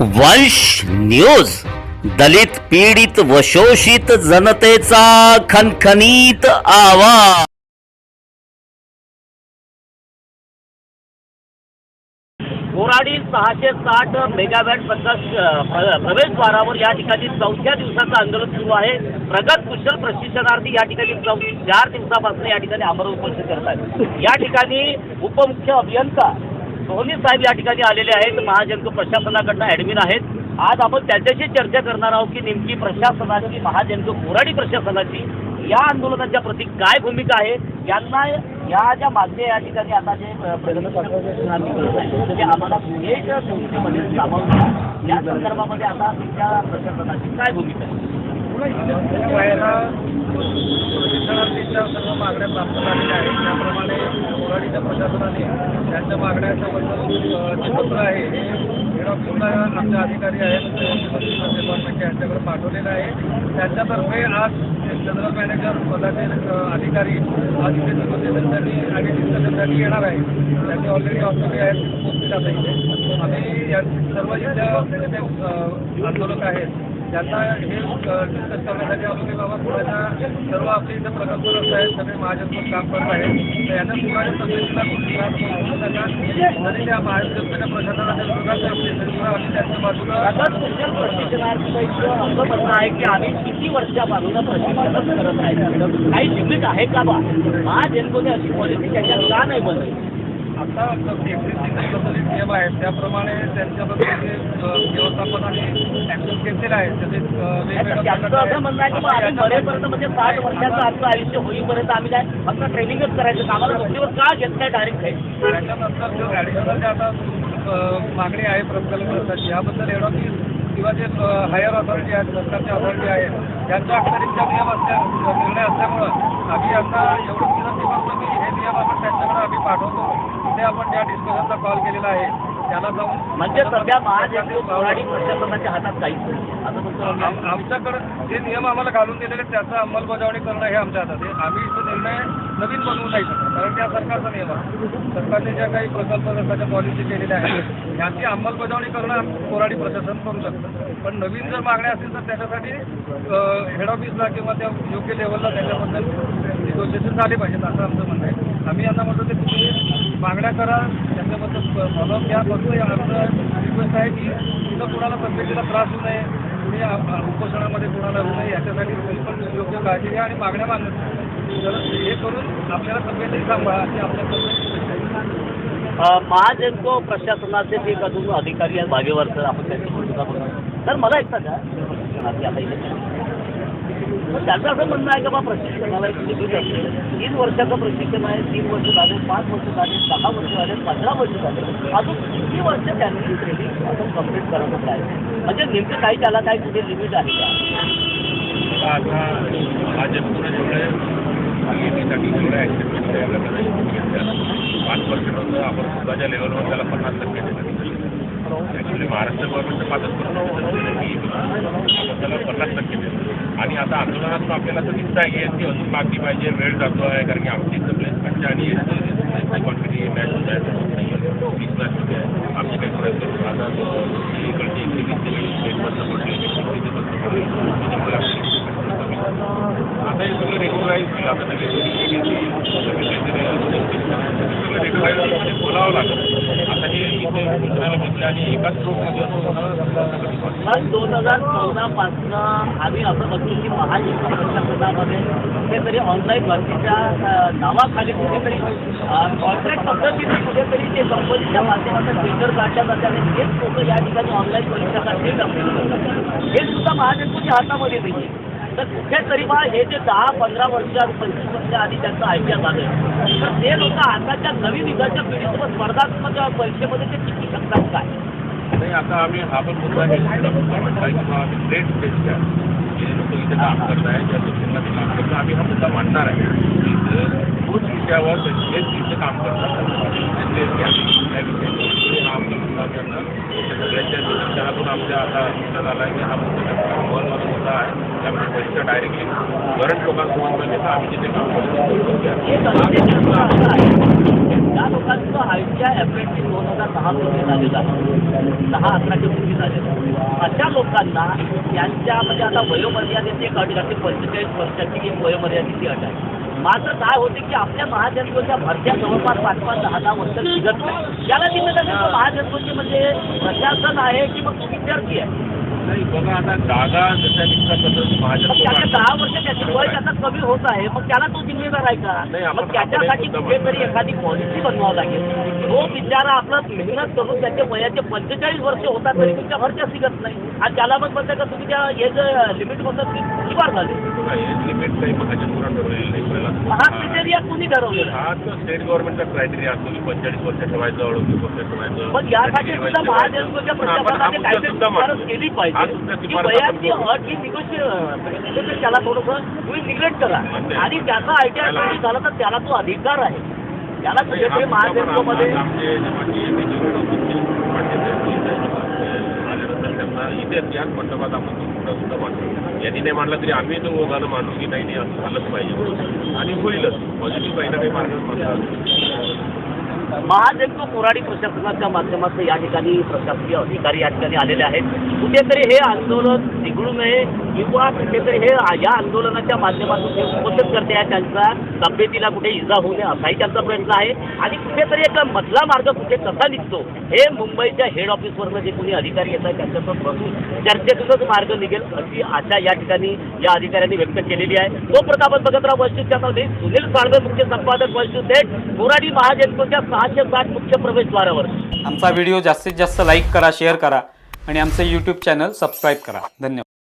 वंश न्यूज. दलित पीडित व शोषित जनतेचा खनखनीत आवाज. कोराडी सहाशे साठ मेगावॅट प्रकाश प्रवेशद्वारावर या ठिकाणी चौथ्या दिवसाचं आंदोलन सुरू आहे. प्रगत कुशल प्रशिक्षणार्थी या ठिकाणी चार दिवसापासून या ठिकाणी आमरण उपोषण करत आहेत या ठिकाणी उपमुख्य अभियंता सोहनी साहेब या ठिकाणी आलेले आहेत. महाजनको प्रशासनाकडनं ॲडमिन आहेत. आज आपण त्याच्याशी चर्चा करणार आहोत की नेमकी प्रशासनाची महाजनको कोराडी प्रशासनाची या आंदोलनाच्या प्रती काय भूमिका आहे? यांना या ज्या मागण्या या ठिकाणी आता जे प्रगत आम्ही करत आम्हाला एक संस्थेमध्ये सामावून या संदर्भामध्ये आता त्या प्रशासनाची काय भूमिका आहे? व्हायला शिक्षणार्थींच्या सर्व मागण्या प्राप्त झालेल्या आहेत. त्याप्रमाणे प्रशासनाने त्यांच्या मागण्याच्या जे पत्र आहे हे अधिकारी आहेत. डिपार्टमेंट यांच्याकडे पाठवलेलं आहे. त्यांच्यातर्फे आज जनरल मॅनेजर पदाचे अधिकारी आज आणि डिस्कशनसाठी येणार आहे त्यांनी ऑलरेडी ऑफिसले आहेत पोहोचले जात इथे. आम्ही या सर्व जिल्ह्या आंदोलक आहेत. त्यांना हे डिस्कस करण्यासाठी आलो की बाबा पुण्याच्या सर्व आपले इथं प्रकल्प रस्ते आहेत सगळे महाजनपद काम करत आहेत. तर यांना पुण्याच्या तब्येतीला त्यांना जरी त्या महाजनपदाच्या प्रशासनाच्या विरोधात असले आम्ही त्यांच्या बाजूला प्रगत असं म्हणणं आहे की आम्ही किती वर्षापासून प्रशिक्षणच करत आहे काही लिमिट आहे का बा? हा अशी पॉलिसी त्याच्यात का नाही बनली आता एक्झिस्टिंग आहेत त्याप्रमाणे त्यांच्याबद्दल जे अ, व्यवस्थापनाने ॲक्शन घेतलेलं आहे त्याचे अ, वेगवेगळ्या त्यांचं असं म्हणणं आहे की मग आम्ही मरेपर्यंत म्हणजे साठ वर्षाचं आमचं आयुष्य होईपर्यंत आम्ही काय फक्त ट्रेनिंगच करायचं आम्हाला नोकरीवर का घेत नाही डायरेक्ट काही त्याच्यानंतर जो ॲडिशनल जे आता मागणी आहे प्रकल्प रस्त्याची याबद्दल एवढं की किंवा जे हायर अथॉरिटी आहेत सरकारची अथॉरिटी आहे यांच्या अखत्यारीतच्या नियम असल्या निर्णय असल्यामुळं आम्ही आता एवढं करतो की हे नियम आपण त्यांच्याकडे आम्ही पाठवतो. तिथे आपण त्या डिस्कशनचा कॉल केलेला आहे. त्याला जाऊन म्हणजे सध्या कोराडी प्रशासनाच्या हातात काहीच नाही. असं तुमचं आमच्याकडं जे नियम आम्हाला घालून दिलेले त्याचं अंमलबजावणी करणं हे आमच्या हातात आहे. आम्ही इथं निर्णय नवीन बनवू नाही शकत कारण त्या सरकारचा नियम आहे. सरकारने ज्या काही प्रकल्प सरकारच्या पॉलिसी केलेल्या आहेत याची अंमलबजावणी करणं कोराडी प्रशासन करू शकतं. पण नवीन जर मागण्या असतील तर त्याच्यासाठी हेड ऑफिसला किंवा त्या योग्य लेवलला त्याच्याबद्दल निगोशिएशन झाले पाहिजेत असं आमचं म्हणणं आहे. आम्ही यांना म्हणतो की तुम्ही मागण्या करा त्याच्याबद्दल फॉलोअप घ्या. फक्त आमचं रिक्वेस्ट आहे की तिथं कुणाला तब्येतीला त्रास होऊ नये कुणी उपोषणामध्ये कुणाला होऊ नये याच्यासाठी तुम्ही पण योग्य काळजी घ्या आणि मागण्या मागण्या हे करून आपल्याला सांभाळा आपल्या महाजनको प्रशासनाचे जे अजून अधिकारी आहेत बागेवर सर आपण त्यांची सुद्धा तर मला एक सांगा त्याचं असं म्हणणं आहे का बा प्रशिक्षणाला एक लिमिट असते तीन वर्षाचं प्रशिक्षण आहे तीन वर्ष झाले पाच वर्ष झाले दहा वर्ष झाले पंधरा वर्ष झाले. अजून किती वर्ष त्यांनी ट्रेनिंग अजून कंप्लीट करत आहे म्हणजे नेमकं काही त्याला काय कुठे लिमिट आहे का? आता जेवढ्या ॲक्टिव्हिटी तयार करायच्या पाच पर्सेंट होतं आपण स्वतःच्या लेवलवर त्याला पन्नास टक्के देणार ॲक्च्युली महाराष्ट्र गव्हर्नमेंटचं पाचच पर्सेंट आपण त्याला पन्नास टक्के देतो आणि आता आंदोलनातून आपल्याला तर दिसत आहे की यांची अजून मागणी पाहिजे वेळ जातो आहे कारण की आमची सगळे म्हणजे खर्च आणि क्वांटिटी मॅच होत आहे. वीस मॅच होते आहे. आमची काही प्रयत्न आता इकडची एकवीस वीस पडली तिथे वर्ष पडली. आता हे सगळं रेग्युलाइज केलं बोलावं लागतं आता हे इथे आणि एकाच पण दोन हजार चौदा पासनं आम्ही असं बघतो की महायुती प्रशासनामध्ये कुठेतरी ऑनलाईन भरतीच्या नावाखाली कुठेतरी कॉन्ट्रॅक्ट पद्धतीने कुठेतरी ते कंपनीच्या माध्यमातून टेंडर काढल्या जातात आणि हेच लोक या ठिकाणी ऑनलाईन परीक्षा काढली काढले हे सुद्धा महाजनपूरच्या हातामध्ये नाही तर कुठेतरी बा हे जे दहा पंधरा वर्ष पंचवीस वर्ष आधी त्यांचं आय आलं तर ते लोक आताच्या नवीन युगाच्या पिढीसोबत स्पर्धात्मक परीक्षेमध्ये ते टिकू शकतात काय? नाही आता आम्ही हा पण मुद्दा हे म्हटला आम्ही जे लोक इथे काम करत आहे ज्या लोकांना ते काम करतात आम्ही हा मुद्दा मांडणार आहे. की तोच विषयावर तेच तिथे काम करतात. त्या विषयावर त्यांना. सगळ्यांच्या आमच्या आता लक्षात आला आहे हा मुद्दा त्यांचा महत्त्वाचा मुद्दा आहे डायरेक्टली लोकांसोबत आम्ही काम त्या लोकांचं आय अप्रेंटिस दोन हजार झालेलं आहे अकराच्या पूर्वी झालेलं अशा लोकांना यांच्या म्हणजे आता वयोमर्यादेची एक अट घातली पंचेचाळीस वर्षाची एक वयोमर्यादेची अट आहे मात्र काय होते की आपल्या महाजनकोच्या भरत्या जवळपास पाच पाच दहा दहा वर्ष निघत नाही याला जिम्मेदारी महाजनकोची म्हणजे प्रशासन आहे की मग विद्यार्थी आहे. नाही बघा आता जागा जशा निघतात तसंच त्याच्या महाजन दहा वर्ष त्याची वय त्याचा कमी होत आहे मग त्याला तो जिम्मेदार आहे नाही, का आपण- मग त्याच्यासाठी आपण कुठेतरी एखादी पॉलिसी बनवावं लागेल. तो बिचारा आपलं मेहनत करून त्याचे वयाचे पंचेचाळीस वर्ष होतात तरी तुमच्या घरच्या शिकत नाही. आणि त्याला मग म्हणतं का तुम्ही त्या एज लिमिटमधून शिवार झाले. एज लिमिट काही महाजन पुरा ठरवलेलं नाही हा पहिला क्रिटेरिया कुणी ठरवलेला हा तर स्टेट गव्हर्नमेंटचा क्रायटेरिया असतो की पंचेचाळीस वर्ष ठेवायचं अडतीस वर्ष ठेवायचं. पण यासाठी सुद्धा महाजनकोच्या प्रशासनाने काहीतरी शिफारस केली वयाची. अट ही निगोशिएट त्याला थोडंसं तुम्ही निग्लेक्ट करा. आणि त्याचा आय टी आय झाला तर त्याला तो अधिकार आहे. त्याला कुठेतरी याच मंडपात आपण तो मुद्दा सुद्धा यांनी नाही मांडला तरी आम्ही तो ओघानं मांडू की नाही असं झालंच पाहिजे. म्हणून. आणि होईलच. पॉझिटिव्ह काही ना काही मार्ग महाजनको कोराडी प्रशासनाच्या माध्यमातून या ठिकाणी प्रशासकीय अधिकारी या ठिकाणी आलेले आहेत. कुठेतरी हे आंदोलन निघडू नये किंवा कुठेतरी हे या आंदोलनाच्या माध्यमातून उपस्थित करते आहे त्यांचा तब्येतीला कुठे इजा होऊ नये असाही त्यांचा प्रयत्न आहे. आणि कुठेतरी एक मधला मार्ग कुठे कसा निघतो हे मुंबईच्या हेड ऑफिसवरनं जे कोणी अधिकारी येत आहेत त्यांच्यासोबत बसून चर्चेतूनच मार्ग निघेल अशी आशा या ठिकाणी या अधिकाऱ्यांनी व्यक्त केलेली आहे. तो प्रतापन भगतराव वैश्विक चॅनलमध्ये सुनील साळवे मुख्य संपादक वैश्विक थेट कोराडी महाजनकोच्या सहाशे साठ मुख्य प्रवेशद्वारावर. आमचा व्हिडिओ जास्तीत जास्त लाईक करा शेअर करा आणि आमचं यूट्यूब चॅनल सबस्क्राईब करा. धन्यवाद.